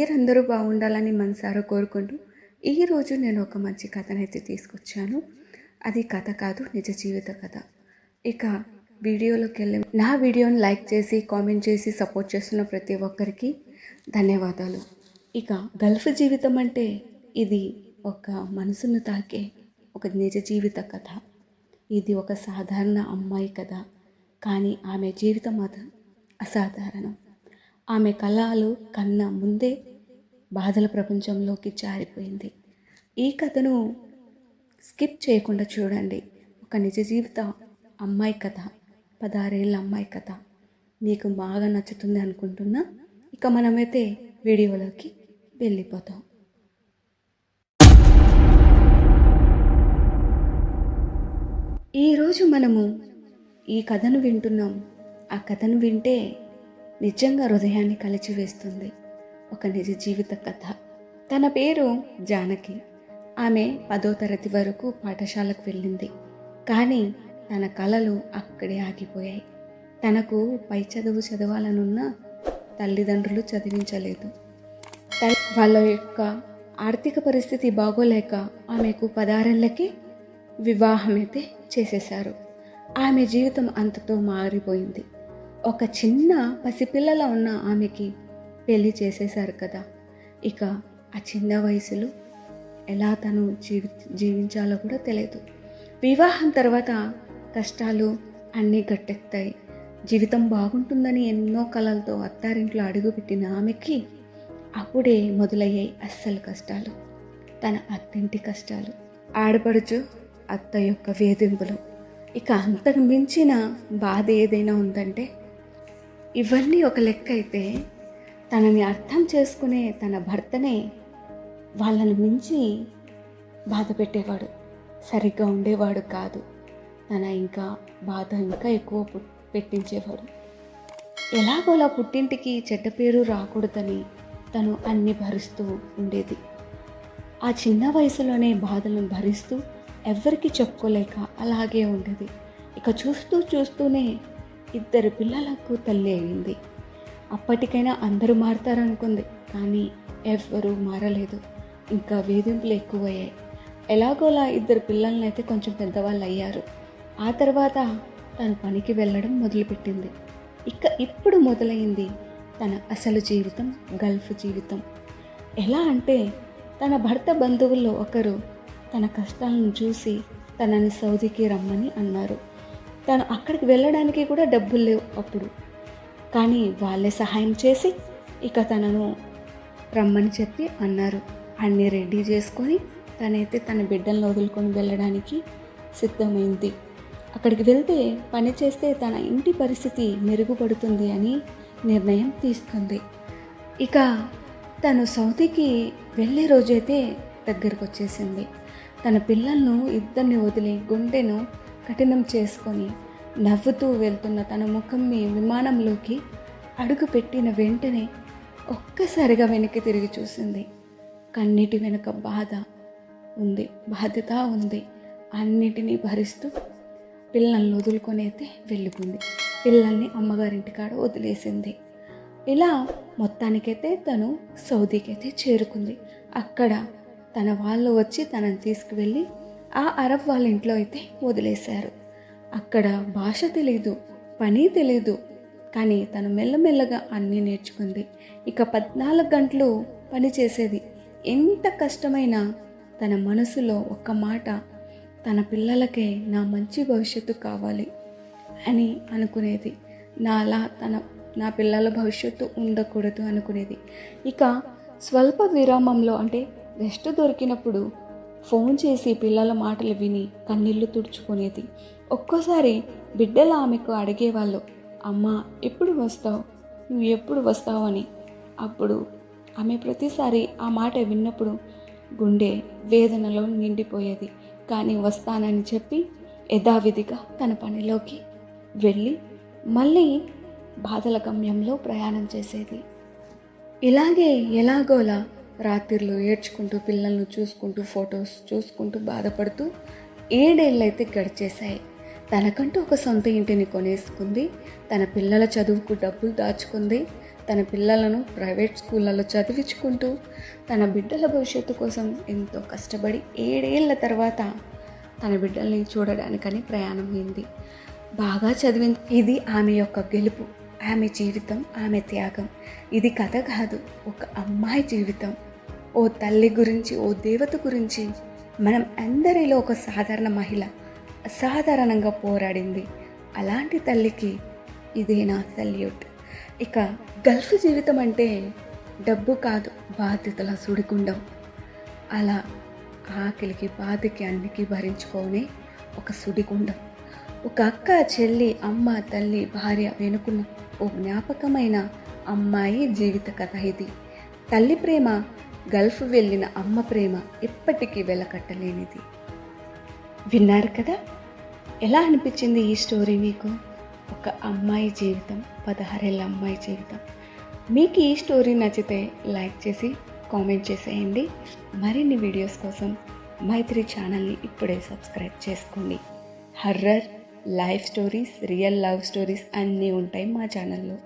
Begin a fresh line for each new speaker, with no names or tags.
మీరందరూ బాగుండాలని మనసారా కోరుకుంటూ ఈరోజు నేను ఒక మంచి కథనైతే తీసుకొచ్చాను. అది కథ కాదు నిజ జీవిత కథ. ఇక వీడియోలోకి వెళ్ళి నా వీడియోని లైక్ చేసి కామెంట్ చేసి సపోర్ట్ చేస్తున్న ప్రతి ఒక్కరికి ధన్యవాదాలు. ఇక గల్ఫ్ జీవితం అంటే ఇది ఒక మనసును తాకే ఒక నిజ జీవిత కథ. ఇది ఒక సాధారణ అమ్మాయి కథ. కానీ ఆమె జీవితం మాత్రం అసాధారణం. ఆమె కళలు కన్నా ముందే బాధల ప్రపంచంలోకి జారిపోయింది. ఈ కథను స్కిప్ చేయకుండా చూడండి. ఒక నిజ జీవిత అమ్మాయి కథ పదహారేళ్ళ అమ్మాయి కథ. మీకు బాగా నచ్చుతుంది అనుకుంటున్నా. ఇక మనమైతే వీడియోలోకి వెళ్ళిపోతాం. ఈరోజు మనము ఈ కథను వింటున్నాం. ఆ కథను వింటే నిజంగా హృదయాన్ని కలిచివేస్తుంది. ఒక నిజ జీవిత కథ. తన పేరు జానకి. ఆమె పదో తరగతి వరకు పాఠశాలకు వెళ్ళింది. కానీ తన కళలు అక్కడే ఆగిపోయాయి. తనకు పై చదువు చదవాలనున్న తల్లిదండ్రులు చదివించలేదు. వాళ్ళ యొక్క ఆర్థిక పరిస్థితి బాగోలేక ఆమెకు పదారేళ్ళకి వివాహం అయితే చేసేశారు. ఆమె జీవితం అంతతో మారిపోయింది. ఒక చిన్న పసిపిల్లల ఉన్న ఆమెకి పెళ్ళి చేసేశారు కదా. ఇక ఆ చిన్న వయసులో ఎలా తను జీవి జీవించాలో కూడా తెలియదు వివాహం తర్వాత కష్టాలు అన్నీ గట్టెక్తాయి జీవితం బాగుంటుందని ఎన్నో కలలతో అత్తారింట్లో అడుగుపెట్టిన ఆమెకి అప్పుడే మొదలయ్యాయి అస్సలు కష్టాలు. తన అత్తింటి కష్టాలు ఆడపడుచు అత్త యొక్క వేధింపులు. ఇక అంతకు మించిన బాధ ఏదైనా ఉందంటే ఇవన్నీ ఒక లెక్క అయితే తనని అర్థం చేసుకునే తన భర్తనే వాళ్ళని మించి బాధ పెట్టేవాడు సరిగ్గా ఉండేవాడు కాదు. తన ఇంకా బాధ ఇంకా ఎక్కువ పు- పెట్టించేవాడు. ఎలాగోలా పుట్టింటికి చెడ్డ పేరు రాకూడదని తను అన్ని భరిస్తూ ఉండేది. ఆ చిన్న వయసులోనే బాధలను భరిస్తూ ఎవ్వరికి చెప్పుకోలేక అలాగే ఉండేది. ఇక చూస్తూ చూస్తూనే ఇద్దరు పిల్లలకు తల్లి అయింది. అప్పటికైనా అందరూ మారుతారనుకుంది కానీ ఎవ్వరూ మారలేదు. ఇంకా వేధింపులు ఎక్కువయ్యాయి. ఎలాగోలా ఇద్దరు పిల్లల్ని అయితే కొంచెం పెద్దవాళ్ళు అయ్యారు ఆ తర్వాత తను పనికి వెళ్ళడం మొదలుపెట్టింది. ఇక ఇప్పుడు మొదలైంది తన అసలు జీవితం గల్ఫ్ జీవితం. ఎలా అంటే తన భర్త బంధువుల్లో ఒకరు తన కష్టాలను చూసి తనని సౌదీకి రమ్మని అన్నారు. తను అక్కడికి వెళ్ళడానికి కూడా డబ్బులు లేవు అప్పుడు. కానీ వాళ్ళే సహాయం చేసి ఇక తనను రమ్మని చెప్పి అన్నారు. అన్నీ రెడీ చేసుకొని తనైతే తన బిడ్డలను వదులుకొని వెళ్ళడానికి సిద్ధమైంది. అక్కడికి వెళ్తే పని చేస్తే తన ఇంటి పరిస్థితి మెరుగుపడుతుంది అని నిర్ణయం తీసుకుంది. ఇక తను సౌదీకి వెళ్ళే రోజైతే దగ్గరకు వచ్చేసింది. తన పిల్లలను ఇద్దరిని వదిలి గుండెను కఠినం చేసుకొని నవ్వుతూ వెళ్తున్న తన ముఖం మీ విమానంలోకి అడుగు పెట్టిన వెంటనే ఒక్కసారిగా వెనక్కి తిరిగి చూసింది. కన్నిటి వెనుక బాధ ఉంది బాధ్యత ఉంది. అన్నిటినీ భరిస్తూ పిల్లల్ని వదులుకొని అయితే వెళ్ళిపోయింది. పిల్లల్ని అమ్మగారింటి కాడ వదిలేసింది. ఇలా మొత్తానికైతే తను సౌదీకైతే చేరుకుంది. అక్కడ తన వాళ్ళు వచ్చి తనని తీసుకువెళ్ళి ఆ అరబ్ వాళ్ళ ఇంట్లో అయితే వదిలేశారు. అక్కడ భాష తెలియదు పని తెలియదు కానీ తను మెల్లమెల్లగా అన్నీ నేర్చుకుంది. ఇక పద్నాలుగు గంటలు పని చేసేది. ఎంత కష్టమైనా తన మనసులో ఒక్క మాట తన పిల్లలకే నా మంచి భవిష్యత్తు కావాలి అని అనుకునేది. నాలా తన నా పిల్లల భవిష్యత్తు ఉండకూడదు అనుకునేది. ఇక స్వల్ప విరామంలో అంటే రెస్ట్ దొరికినప్పుడు ఫోన్ చేసి పిల్లల మాటలు విని కన్నీళ్ళు తుడుచుకునేది. ఒక్కోసారి బిడ్డలు ఆమెకు అడిగేవాళ్ళు అమ్మా ఎప్పుడు వస్తావు? నువ్వు ఎప్పుడు వస్తావు? అని. అప్పుడు ఆమె ప్రతిసారి ఆ మాట విన్నప్పుడు గుండె వేదనలో నిండిపోయేది. కానీ వస్తానని చెప్పి యథావిధిగా తన పనిలోకి వెళ్ళి మళ్ళీ బాధల గమ్యంలో ప్రయాణం చేసేది. ఇలాగే ఎలాగోలా రాత్రిలో ఏడ్చుకుంటూ పిల్లలను చూసుకుంటూ ఫొటోస్ చూసుకుంటూ బాధపడుతూ ఏడేళ్ళైతే గడిచేశాయి. తనకంటూ ఒక సొంత ఇంటిని కొనేసుకుంది. తన పిల్లల చదువుకు డబ్బులు దాచుకుంది. తన పిల్లలను ప్రైవేట్ స్కూళ్ళలో చదివించుకుంటూ తన బిడ్డల భవిష్యత్తు కోసం ఎంతో కష్టపడి ఏడేళ్ళ తర్వాత తన బిడ్డల్ని చూడడానికని ప్రయాణమైంది. బాగా చదివింది. ఇది ఆమె యొక్క గెలుపు ఆమె జీవితం ఆమె త్యాగం. ఇది కథ కాదు ఒక అమ్మాయి జీవితం. ఓ తల్లి గురించి ఓ దేవత గురించి మనం అందరిలో ఒక సాధారణ మహిళ అసాధారణంగా పోరాడింది. అలాంటి తల్లికి ఇదే నా సల్యూట్. ఇక గల్ఫ్ జీవితం అంటే డబ్బు కాదు బాధ్యతల సుడిగుండం. అలా ఆకలికి బాధకి అన్నికి భరించుకోనే ఒక సుడిగుండం. ఒక అక్క చెల్లి అమ్మ తల్లి భార్య వెనుకున్న ఓ జ్ఞాపకమైన అమ్మాయి జీవిత కథ ఇది. తల్లి ప్రేమ గల్ఫ్ వెళ్ళిన అమ్మ ప్రేమ ఎప్పటికీ వెలకట్టలేనిది. విన్నారు కదా? ఎలా అనిపించింది ఈ స్టోరీ మీకు? ఒక అమ్మాయి జీవితం పదహారేళ్ళ అమ్మాయి జీవితం. మీకు ఈ స్టోరీ నచ్చితే లైక్ చేసి కామెంట్ చేసేయండి. మరిన్ని వీడియోస్ కోసం మైత్రి ఛానల్ని ఇప్పుడే సబ్స్క్రైబ్ చేసుకోండి. Horror life stories real love stories అన్నీ ఉంటాయి మా ఛానల్లో.